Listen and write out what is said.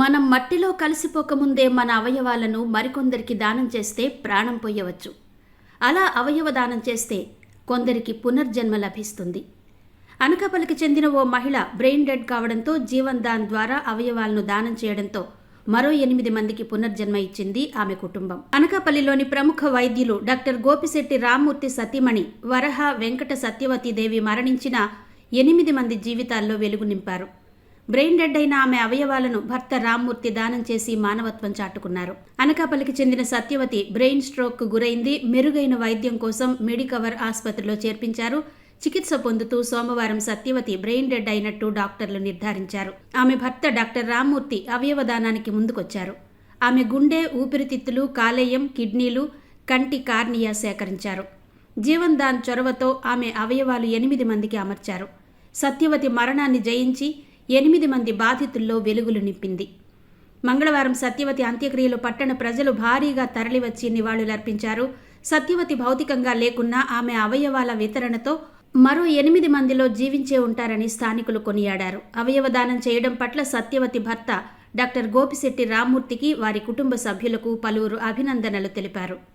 మనం మట్టిలో కలిసిపోకముందే మన అవయవాలను మరికొందరికి దానం చేస్తే ప్రాణం పోయవచ్చు. అలా అవయవ దానం చేస్తే కొందరికి పునర్జన్మ లభిస్తుంది. అనకాపల్లికి చెందిన ఓ మహిళ బ్రెయిన్ డెడ్ కావడంతో జీవన్ దాన్ ద్వారా అవయవాలను దానం చేయడంతో మరో ఎనిమిది మందికి పునర్జన్మ ఇచ్చింది ఆమె కుటుంబం. అనకాపల్లిలోని ప్రముఖ వైద్యులు డాక్టర్ గోపిశెట్టి రామ్మూర్తి సతీమణి వరహ వెంకట సత్యవతీదేవి మరణించిన ఎనిమిది మంది జీవితాల్లో వెలుగు నింపారు. బ్రెయిన్ డెడ్ అయిన ఆమె అవయవాలను భర్త రామ్మూర్తి దానం చేసి మానవత్వం చాటుకున్నారు. అనకాపల్లికి చెందిన సత్యవతి బ్రెయిన్ స్ట్రోక్ గురైంది. మెరుగైన వైద్యం కోసం మెడికవర్ ఆసుపత్రిలో చేర్పించారు. చికిత్స పొందుతూ సోమవారం సత్యవతి బ్రెయిన్ డెడ్ అయినట్టు డాక్టర్లు నిర్ధారించారు. ఆమె భర్త డాక్టర్ రామ్మూర్తి అవయవదానానికి ముందుకొచ్చారు. ఆమె గుండె ఊపిరితిత్తులు కాలేయం కిడ్నీలు కంటి కార్నియా సేకరించారు. జీవన్ దాన్ చొరవతో ఆమె అవయవాలు ఎనిమిది మందికి అమర్చారు. సత్యవతి మరణాన్ని జయించి ఎనిమిది మంది బాధితుల్లో వెలుగులు నింపింది. మంగళవారం సత్యవతి అంత్యక్రియలు పట్టణ ప్రజలు భారీగా తరలివచ్చి నివాళులర్పించారు. సత్యవతి భౌతికంగా లేకున్నా ఆమె అవయవాల వితరణతో మరో ఎనిమిది మందిలో జీవించే ఉంటారని స్థానికులు కొనియాడారు. అవయవ దానం చేయడం పట్ల సత్యవతి భర్త డాక్టర్ గోపిశెట్టి రామ్మూర్తికి వారి కుటుంబ సభ్యులకు పలువురు అభినందనలు తెలిపారు.